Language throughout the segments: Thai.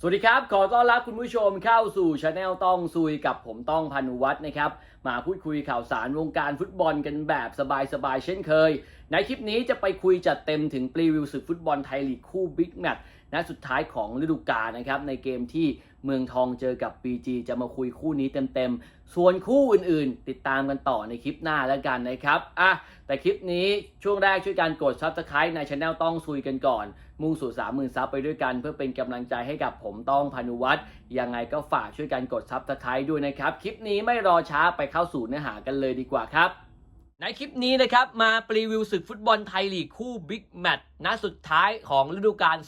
สวัสดีครับ ขอต้อนรับคุณผู้ชมเข้าสู่ช anel ต้องซุยกับผมต้องพานุวัฒน์นะครับ มาพูดคุยข่าวสารวงการฟุตบอลกันแบบสบายๆเช่นเคย ในคลิปนี้จะไปคุยจัดเต็มถึงปรีวิวศึกฟุตบอลไทยลีกคู่บิ๊กแมตช์ นัดสุดท้ายของฤดูกาลนะครับในเกมที่เมืองทองเจอกับ BG จะมาคุยคู่นี้เต็มๆ ส่วนคู่อื่นๆ ติดตามกันต่อในคลิปหน้าแล้วกันนะครับอะแต่คลิปนี้ช่วงแรกช่วยการกด subscribe ในช anel ต้องซุยกันก่อน มุ่งสู่30,000ซับไปด้วยกัน เพื่อเป็นกำลังใจให้กับผมต้องพานุวัฒน์ยังไงก็ฝากช่วยกันกดซับสไครต์ด้วยนะครับ คลิปนี้ไม่รอช้าไปเข้าสู่เนื้อหากันเลยดีกว่าครับ ในคลิปนี้นะครับ มาปรีวิวศึกฟุตบอลไทยลีกคู่บิ๊กแมตช์นัดสุดท้ายของฤดูกาล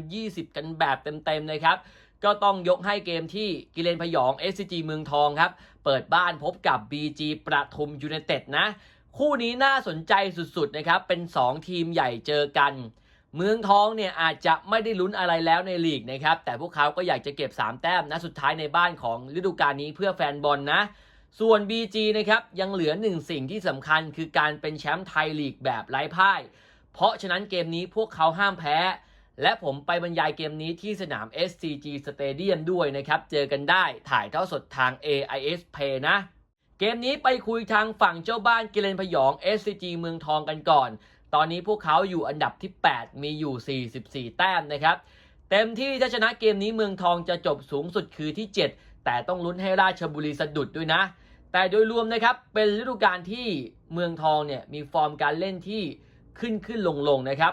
2020 กันแบบเต็มๆนะครับ ก็ต้องยกให้เกมที่กิเลนพยอง SCG เมืองทองครับ เปิดบ้านพบกับ BG ประทุมยูไนเต็ดนะ คู่นี้น่าสนใจสุดๆนะครับ เป็น 2 ทีมใหญ่เจอกัน เมืองทองเนี่ยอาจจะไม่ได้ลุ้นอะไรแล้วในลีกนะครับ แต่พวกเขาก็อยากจะเก็บ 3 แต้มนะสุดท้ายในบ้านของฤดูกาลนี้เพื่อแฟนบอลนะ ส่วน BG นะครับยังเหลือหนึ่งสิ่งที่สำคัญคือการเป็นแชมป์ไทยลีกแบบไร้พ่าย เพราะฉะนั้นเกมนี้พวกเขาห้ามแพ้ และผมไปบรรยายเกมนี้ที่สนาม SCG Stadium ด้วยนะครับ เจอกันได้ถ่ายเท่าสดทาง AIS Pay นะ เกมนี้ไปคุยทางฝั่งเจ้าบ้านกิเลนพยอง SCG เมืองทองกันก่อน ตอนนี้พวกเขาอยู่อันดับที่ 8 มีอยู่ 44 แต้มนะครับ เต็มที่ถ้าชนะเกมนี้เมืองทองจะจบสูงสุดคือที่ 7 แต่ต้องลุ้นให้ราชบุรีสะดุดด้วยนะ แต่โดยรวมนะครับเป็นฤดูกาลที่เมืองทองเนี่ยมีฟอร์มการเล่นที่ขึ้นขึ้นลงลงนะครับ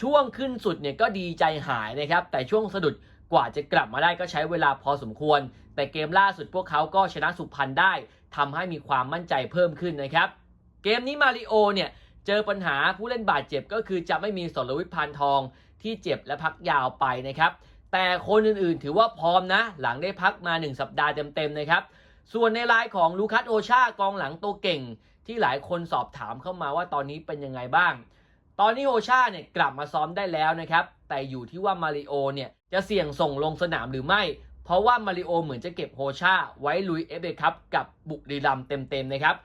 ช่วงขึ้นสุดเนี่ยก็ดีใจหายนะครับ แต่ช่วงสะดุดกว่าจะกลับมาได้ก็ใช้เวลาพอสมควร แต่เกมล่าสุดพวกเขาก็ชนะสุพรรณได้ทำให้มีความมั่นใจเพิ่มขึ้นนะครับ เกมนี้มาริโอเนี่ยเจอปัญหาผู้เล่นบาดเจ็บก็คือจะไม่มีสรวิทย์พานทองที่เจ็บและพักยาวไปนะครับ แต่คนอื่นๆ ถือว่าพร้อมนะ หลังได้พักมา 1 สัปดาห์เต็มๆนะครับ ส่วนในรายของลูคัสโอชากองหลังตัวเก่ง ที่หลายคนสอบถามเข้ามาว่าตอนนี้เป็นยังไงบ้าง ตอนนี้โอชาเนี่ยกลับมาซ้อมได้แล้วนะครับ แต่อยู่ที่ว่ามาริโอเนี่ยจะเสี่ยงส่งลงสนามหรือไม่ เพราะว่ามาริโอเหมือนจะเก็บโฮชาไว้ลุยเอฟเอคัพกับบุรีรัมเต็มๆนะครับ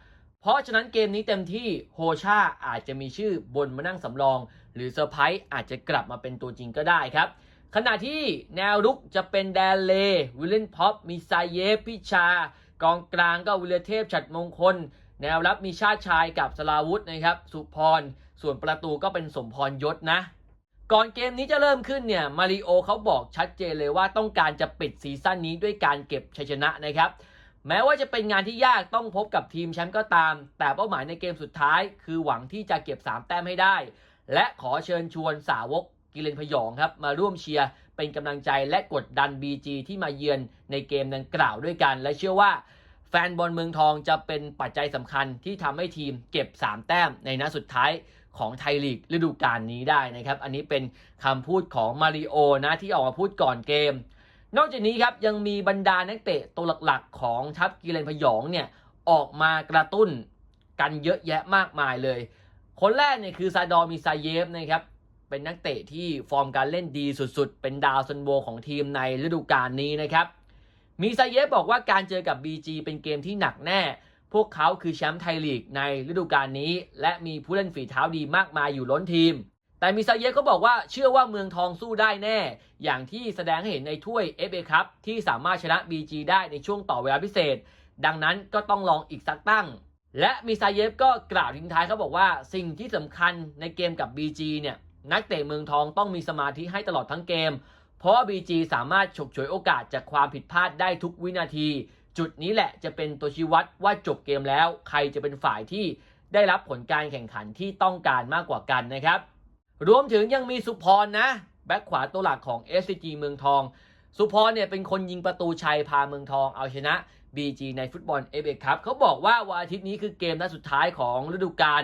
เพราะฉะนั้นเกมนี้เต็มที่โฮชาอาจจะมีชื่อบนมานั่งสำรอง หรือเซอร์ไพรส์อาจจะกลับมาเป็นตัวจริงก็ได้ครับ ขณะที่แนวรุกจะเป็นแดนเล วิลเลนพ็อปมีไซเยฟพิชา กองกลางก็วิลเลเทพฉัดมงคล แนวรับมีชาติชายกับสลาวุธนะครับ สุพร ส่วนประตูก็เป็นสมพรยศนะ ก่อนเกมนี้จะเริ่มขึ้นเนี่ยมาริโอเขาบอกชัดเจนเลยว่าต้องการจะปิดซีซั่นนี้ด้วยการเก็บชัยชนะนะครับแม้ว่าจะเป็นงานที่ยากต้องพบกับทีมแชมป์ก็ตาม แต่เป้าหมายในเกมสุดท้าย คือหวังที่จะเก็บ 3 แต้มให้ได้ และขอเชิญชวนสาวก กิเลนพยองครับ มาร่วมเชียร์เป็นกำลังใจและกดดัน BG ที่มาเยือนในเกมดังกล่าวด้วยกัน และเชื่อว่าแฟนบอลเมืองทองจะเป็นปัจจัยสำคัญที่ทำให้ทีมเก็บ 3 แต้มในนัดสุดท้ายของไทยลีกฤดูกาลนี้ได้นะครับ อันนี้เป็นคำพูดของมาริโอนะที่ออกมาพูดก่อนเกม นอกจากนี้ครับยังมีบรรดานักเตะตัวหลักๆ ของทัพกีเรนพยองเนี่ยออกมากระตุ้นกันเยอะแยะมากมายเลย คนแรกเนี่ยคือซาดอมิซาเยฟนะครับ เป็นนักเตะที่ฟอร์มการเล่นดีสุดๆ เป็นดาวซันโวของทีมในฤดูกาลนี้นะครับ มีซาเยฟบอกว่าการเจอกับ BG เป็นเกมที่หนักแน่ พวกเขาคือแชมป์ไทยลีกในฤดูกาลนี้ และมีผู้เล่นฝีเท้าดีมากมายอยู่ล้นทีม แต่มีซาเยฟก็บอกว่าเชื่อว่าเมืองทองสู้ได้แน่ อย่างที่แสดงให้เห็นในถ้วย FA ครับที่สามารถชนะ BG ได้ในช่วงต่อเวลาพิเศษ ดังนั้นก็ต้องลองอีกสักตั้งและมีซาเยฟก็กล่าวทิ้งท้ายเขาบอกว่าสิ่งที่สำคัญในเกมกับ BG เนี่ย นักเตะเมืองทองต้องมีสมาธิให้ตลอดทั้งเกม เพราะว่า BG สามารถฉกฉวยโอกาสจากความผิดพลาดได้ทุกวินาที จุดนี้แหละจะเป็นตัวชี้วัดว่าจบเกมแล้ว ใครจะเป็นฝ่ายที่ได้รับผลการแข่งขันที่ต้องการมากกว่ากันนะครับ รวมถึงยังมีสุพรนะ แบ็คขวาตัวหลักของ SCG เมืองทอง สุพรเนี่ยเป็นคนยิงประตูชัยพาเมืองทองเอาชนะ BG ในฟุตบอล FA ครับเขาบอกว่าวันอาทิตย์นี้คือเกมนัดสุดท้ายของฤดูกาล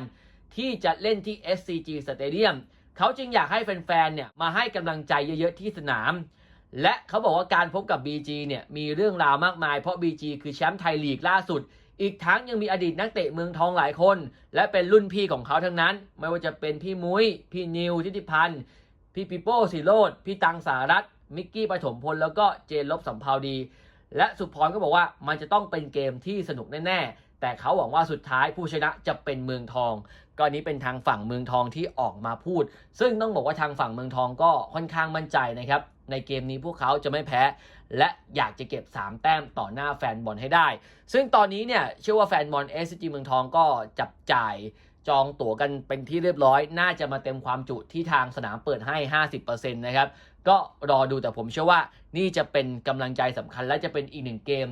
ที่จะเล่นที่ SCG Stadium เขาจึงอยากให้แฟนๆเนี่ยมาให้กำลังใจเยอะๆที่สนาม และเขาบอกว่าการพบกับ BG เนี่ยมีเรื่องราวมากมายเพราะ BG คือแชมป์ไทยลีกล่าสุด อีกทั้งยังมีอดีตนักเตะเมืองทองหลายคน และเป็นรุ่นพี่ของเขาทั้งนั้น ไม่ว่าจะเป็นพี่มุ้ย พี่นิวทิติพันธ์พี่ปิโป้สิโรดพี่ตังสารัตมิกกี้ปฐมพลแล้วก็เจนลบสัมภาวดี และสุพรก็บอกว่ามันจะต้องเป็นเกมที่สนุกแน่ๆแต่เขาหวังว่าสุดท้ายผู้ชนะจะเป็นเมืองทอง ก็อันนี้เป็นทางฝั่งเมืองทองที่ออกมาพูด ซึ่งต้องบอกว่าทางฝั่งเมืองทองก็ค่อนข้างมั่นใจนะครับ ในเกมนี้พวกเขาจะไม่แพ้ และอยากจะเก็บ 3 แต้มต่อหน้าแฟนบอลให้ได้ ซึ่งตอนนี้เนี่ยเชื่อว่าแฟนบอล SCG เมืองทองก็จับจ่ายจองตั๋วกันเป็นที่เรียบร้อย น่าจะมาเต็มความจุที่ทางสนามเปิดให้ 50%นะครับ ก็รอดูแต่ผมเชื่อว่านี่จะเป็นกำลังใจสำคัญ และจะเป็นอีกหนึ่งเกม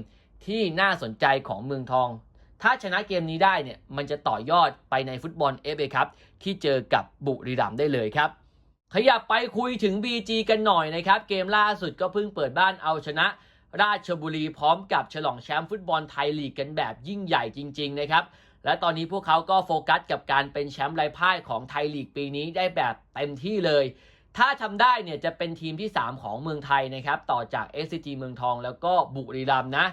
ที่น่าสนใจของเมืองทอง ถ้าชนะเกมนี้ได้เนี่ยมันจะต่อยอดไปในฟุตบอล FA ครับที่เจอกับบุรีรัมย์ได้เลยครับ ขยับไปคุยถึง BG กันหน่อยนะครับ เกมล่าสุดก็เพิ่งเปิดบ้านเอาชนะราชบุรีพร้อมกับฉลองแชมป์ฟุตบอลไทยลีกกันแบบยิ่งใหญ่จริง ๆ นะครับ และตอนนี้พวกเขาก็โฟกัสกับการเป็นแชมป์ไร้พ่ายของไทยลีกปีนี้ได้แบบเต็มที่เลย ถ้าทำได้เนี่ยจะเป็นทีมที่ 3 ของเมืองไทยนะครับ ต่อจาก SCG เมืองทองแล้วก็บุรีรัมย์นะ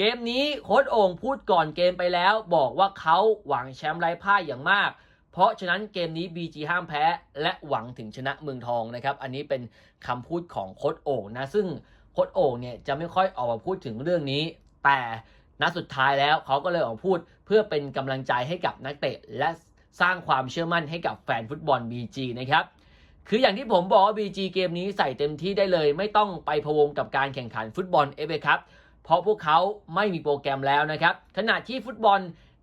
เกมนี้โค้ชโอ่งพูดก่อนเกมไปแล้ว บอกว่าเขาหวังแชมป์ไร้พ่ายอย่างมาก เพราะฉะนั้นเกมนี้ BG ห้ามแพ้ และหวังถึงชนะเมืองทองนะครับ อันนี้เป็นคำพูดของโค้ชโอ่งนะ ซึ่งโค้ชโอ่งเนี่ยจะไม่ค่อยออกมาพูดถึงเรื่องนี้ แต่นัดสุดท้ายแล้วเขาก็เลยออกมาพูดเพื่อเป็นกำลังใจให้กับนักเตะ และสร้างความเชื่อมั่นให้กับแฟนฟุตบอล BG นะครับคืออย่างที่ผมบอกว่า BG เกมนี้ใส่เต็มที่ได้เลย ไม่ต้องไปพะวงกับการแข่งขันฟุตบอล FA ครับ เพราะพวกเขาไม่มีโปรแกรมแล้วนะครับ ขณะที่ฟุตบอล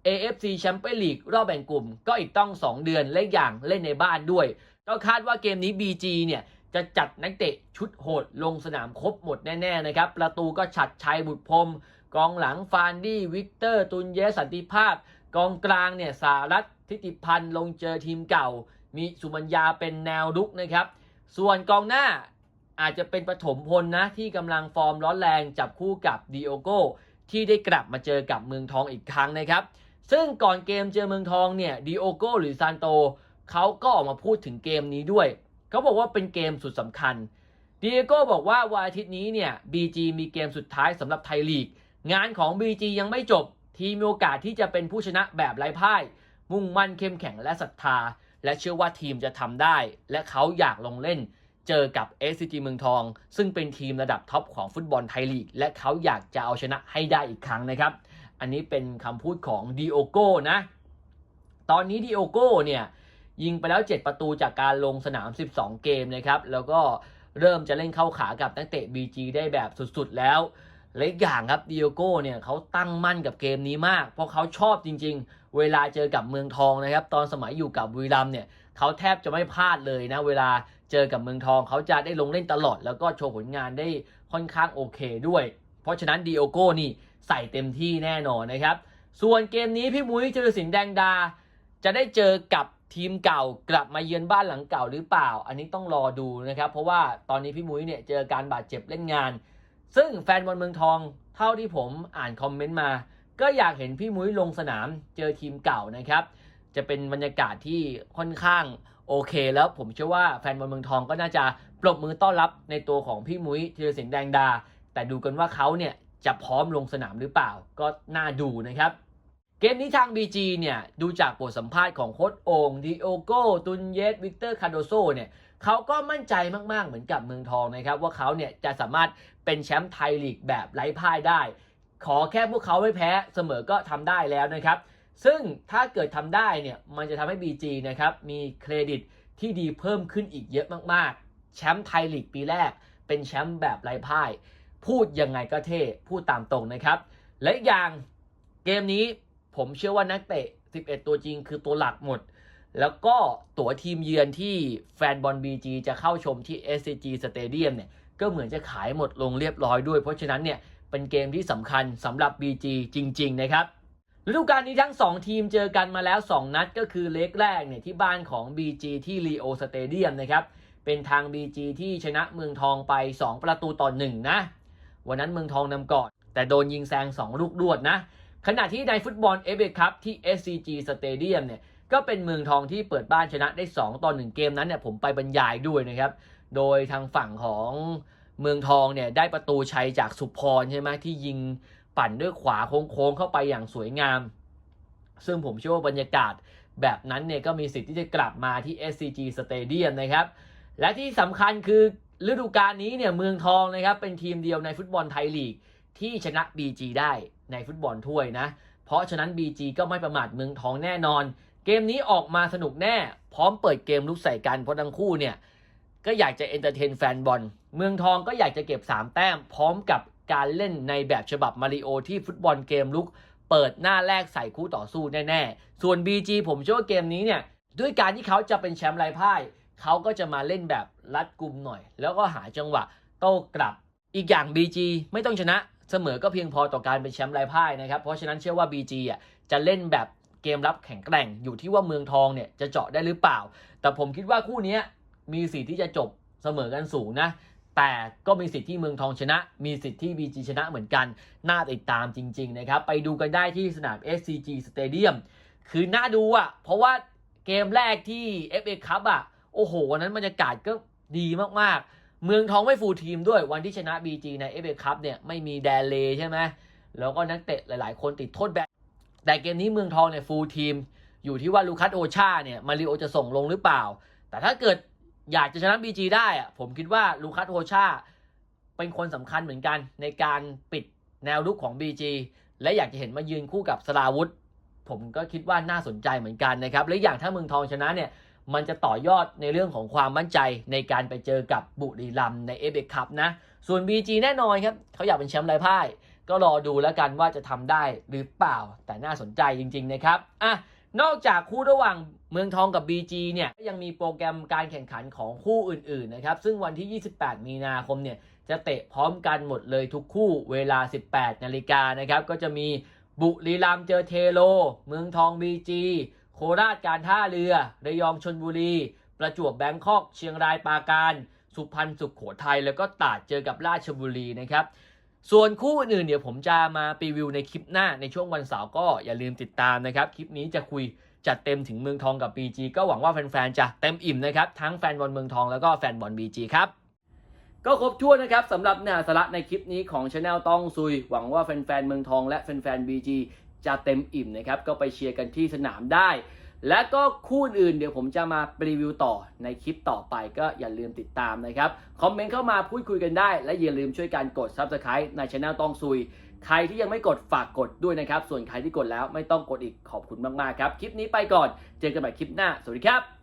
AFC Champions League รอบแบ่งกลุ่ม ก็อีกต้อง 2 เดือนเล่นอย่างเล่นในบ้านด้วย ก็คาดว่าเกมนี้ BG เนี่ยจะจัดนักเตะชุดโหดลงสนามครบหมดแน่ๆนะครับ ประตูก็ฉัดชัยบุตรพรมกองหลังฟานดี้วิกเตอร์ตุนเยสสันติภาพ กองกลางเนี่ยสารัตทิติพันธ์ลงเจอทีมเก่า มีสุมัญญาเป็นแนวรุกนะครับ ส่วนกองหน้า อาจจะเป็นปฐมพลนะที่กำลังฟอร์มร้อนแรงจับคู่กับดิโอโกที่ได้กลับมาเจอกับเมืองทองอีกครั้งนะครับ ซึ่งก่อนเกมเจอเมืองทองเนี่ยดิโอโกหรือซานโตเขาก็ออกมาพูดถึงเกมนี้ด้วย เขาบอกว่าเป็นเกมสุดสำคัญดิโอโกบอกว่าวันอาทิตย์นี้เนี่ย BG มีเกมสุดท้ายสำหรับไทยลีก งานของ BG ยังไม่จบ ทีมมีโอกาสที่จะเป็นผู้ชนะแบบไร้พ่าย มุ่งมั่นเข้มแข็งและศรัทธา และเชื่อว่าทีมจะทำได้ และเขาอยากลงเล่น เจอกับ SCG เมืองทอง ซึ่งเป็นทีมระดับท็อปของฟุตบอลไทยลีก และเขาอยากจะเอาชนะให้ได้อีกครั้งนะครับ อันนี้เป็นคำพูดของดิโอโก้นะ ตอนนี้ดิโอโก้เนี่ยยิงไปแล้ว 7 ประตูจากการลงสนาม 12 เกมนะครับ แล้วก็เริ่มจะเล่นเข้าขากับนักเตะ BG ได้แบบสุดๆแล้วและอีกอย่างครับดิโอโก้เนี่ยเขาตั้งมั่นกับเกมนี้มาก เพราะเขาชอบจริง ๆ เวลาเจอกับเมืองทองนะครับ ตอนสมัยอยู่กับบุรีรัมเนี่ยเขาแทบจะไม่พลาดเลยนะ เวลา เจอกับเมืองทองเขาจะได้ลงเล่นตลอด แล้วก็โชว์ผลงานได้ค่อนข้างโอเคด้วย เพราะฉะนั้นดิโอโก้นี่ใส่เต็มที่แน่นอนนะครับ ส่วนเกมนี้พี่มุ้ยเจรสินแดงดา จะได้เจอกับทีมเก่ากลับมาเยือนบ้านหลังเก่าหรือเปล่า อันนี้ต้องรอดูนะครับ เพราะว่าตอนนี้พี่มุ้ยเนี่ยเจอการบาดเจ็บเล่นงาน ซึ่งแฟนบอลเมืองทองเท่าที่ผมอ่านคอมเมนต์มา ก็อยากเห็นพี่มุ้ยลงสนามเจอทีมเก่านะครับ จะเป็นบรรยากาศที่ค่อนข้าง โอเคแล้วผมเชื่อว่าแฟนบอลเมืองทองก็น่าจะปรบมือต้อนรับในตัวของพี่มุ้ยธีรศิลป์แดงดา แต่ดูกันว่าเขาเนี่ยจะพร้อมลงสนามหรือเปล่าก็น่าดูนะครับ เกมนี้ทาง BG เนี่ยดูจากบทสัมภาษณ์ของโค้ชโองดิโอโกตุนเยสวิกเตอร์คาโดโซเนี่ยเขาก็มั่นใจมากๆเหมือนกับเมืองทองนะครับ ว่าเขาเนี่ยจะสามารถเป็นแชมป์ไทยลีกแบบไร้พ่ายได้ ขอแค่พวกเขาไม่แพ้เสมอก็ทำได้แล้วนะครับ ซึ่งถ้าเกิดทำได้เนี่ยมันจะทำให้ BG นะครับมีเครดิตที่ดีเพิ่มขึ้นอีกเยอะมากๆ แชมป์ไทยลีกปีแรก เป็นแชมป์แบบไร้พ่าย พูดยังไงก็เท่ พูดตามตรงนะครับ และอีกอย่างเกมนี้ผมเชื่อว่านักเตะ 11 ตัวจริงคือตัวหลักหมด แล้วก็ตั๋วทีมเยือนที่แฟนบอล BG จะเข้าชมที่ SCG Stadium เนี่ยก็เหมือนจะขายหมดลงเรียบร้อยด้วย เพราะฉะนั้นเนี่ยเป็นเกมที่สำคัญสำหรับ BG จริง ๆ นะครับ ฤดูกาลนี้ทั้ง 2 ทีมเจอกันมาแล้ว 2 นัดก็คือเล็กแรกเนี่ยที่บ้านของ BG ที่ Rio Stadium นะครับ เป็นทาง BG ที่ชนะเมืองทองไป 2 ประตูต่อ1นะ วันนั้นเมืองทองนำก่อน แต่โดนยิงแซง 2 ลูกรวดนะ ขณะที่ในฟุตบอล FA Cup ที่ SCG Stadium เนี่ยก็เป็นเมืองทองที่เปิดบ้านชนะได้ 2ต่อ1เกมนั้นเนี่ยผมไปบรรยายด้วยนะครับ โดยทางฝั่งของเมืองทองเนี่ยได้ประตูชัยจากสุพรใช่ไหมที่ยิง ปั่นด้วยขวาโค้งๆเข้าไปอย่างสวยงาม ซึ่งผมเชื่อว่าบรรยากาศแบบนั้นเนี่ยก็มีสิทธิ์ที่จะกลับมาที่ SCG Stadium นะครับ และที่สำคัญคือฤดูกาลนี้เนี่ยเมืองทองนะครับเป็นทีมเดียวในฟุตบอลไทยลีกที่ชนะ BG ได้ในฟุตบอลถ้วยนะ เพราะฉะนั้น BG ก็ไม่ประมาทเมืองทองแน่นอน เกมนี้ออกมาสนุกแน่ พร้อมเปิดเกมลุกใส่กันเพราะทั้งคู่เนี่ยก็อยากจะเอนเตอร์เทนแฟนบอล เมืองทองก็อยากจะเก็บ 3 แต้ม พร้อมกับ การเล่นในแบบฉบับมาริโอที่ฟุตบอลเกมลุก เปิดหน้าแรกใส่คู่ต่อสู้แน่ๆ ส่วน BG ผมเชื่อว่าเกมนี้เนี่ย ด้วยการที่เขาจะเป็นแชมป์ไร้พ่ายเขาก็จะมาเล่นแบบรัดกุมหน่อย แล้วก็หาจังหวะโต้กลับ อีกอย่าง BG ไม่ต้องชนะเสมอก็เพียงพอต่อการเป็นแชมป์ไร้พ่ายนะครับ เพราะฉะนั้นเชื่อว่า BG อะจะเล่นแบบเกมรับแข็งแกร่งอยู่ที่ว่าเมืองทองเนี่ยจะเจาะได้หรือเปล่า แต่ผมคิดว่าคู่นี้มีสิทธิ์ที่จะจบเสมอกันสูงนะ แต่ก็มีสิทธิ์ที่เมืองทองชนะ มีสิทธิ์ที่ BG ชนะเหมือนกัน น่าติดตามจริง ๆ นะครับ ไปดูกันได้ที่สนาม SCG Stadium คือน่าดูอะ เพราะว่าเกมแรกที่ FA Cup อะ โอ้โห วันนั้นบรรยากาศก็ดีมากๆ เมืองทองไม่ฟูลทีมด้วยวันที่ชนะ BG ใน FA Cup เนี่ยไม่มีแดนเลใช่ไหมแล้วก็นักเตะหลาย ๆ คนติดโทษแบนแต่เกมนี้เมืองทองเนี่ยฟูลทีมอยู่ที่ว่าลูคัสโอชาเนี่ยมาริโอจะส่งลงหรือเปล่า แต่ถ้าเกิด อยากจะชนะ BG ได้อะผมคิดว่าลูคัสโอชาเป็นคนสำคัญเหมือนกันในการปิดแนวรุกของ BG และอยากจะเห็นมายืนคู่กับสราวุธ ผมก็คิดว่าน่าสนใจเหมือนกันนะครับ และอย่างถ้าเมืองทองชนะเนี่ย มันจะต่อยอดในเรื่องของความมั่นใจในการไปเจอกับบุรีรัมย์ในเอฟเอคัพนะ ส่วน BG แน่นอนครับเขาอยากเป็นแชมป์ไร้พ่าย ก็รอดูแล้วกันว่าจะทำได้หรือเปล่า แต่น่าสนใจจริง ๆ นะครับอะ นอกจากคู่ระหว่างเมืองทองกับ BG เนี่ยยังมีโปรแกรมการแข่งขันของคู่อื่นๆนะครับ ซึ่งวันที่ 28 มีนาคมเนี่ยจะเตะพร้อมกันหมดเลยทุกคู่เวลา 18 นาฬิกานะครับ ก็จะมีบุรีรัมย์เจอเทโล เมืองทอง BG โคราชการท่าเรือ ระยองชนบุรี ประจวบแบงคอก เชียงรายปราการ สุพรรณสุขโขทัยแล้วก็ตราดเจอกับราชบุรีนะครับ ส่วนคู่อื่นเดี๋ยวผมจะมารีวิวในคลิปหน้าในช่วงวันเสาร์ก็อย่าลืมติดตามนะครับ คลิปนี้จะคุยจัดเต็มถึงเมืองทองกับ BG ก็หวังว่าแฟนๆจะเต็มอิ่มนะครับ ทั้งแฟนบอลเมืองทองแล้วก็แฟนบอล BG ครับก็ครบถ้วนนะครับสำหรับเนื้อสาระในคลิปนี้ของช anel ต้องซุย หวังว่าแฟนๆเมืองทองและแฟนๆ BG จะเต็มอิ่มนะครับ ก็ไปเชียร์กันที่สนามได้ และก็คู่อื่นเดี๋ยวผมจะมารีวิวต่อในคลิปต่อไปก็อย่าลืมติดตามนะครับ คอมเมนต์เข้ามาพูดคุยกันได้ และอย่าลืมช่วยกันกด Subscribe ในช anel ต้องซุย ใครที่ยังไม่กดฝากกดด้วยนะครับ ส่วนใครที่กดแล้วไม่ต้องกดอีกขอบคุณมากๆครับ คลิปนี้ไปก่อน เจอกันใหม่คลิปหน้า สวัสดีครับ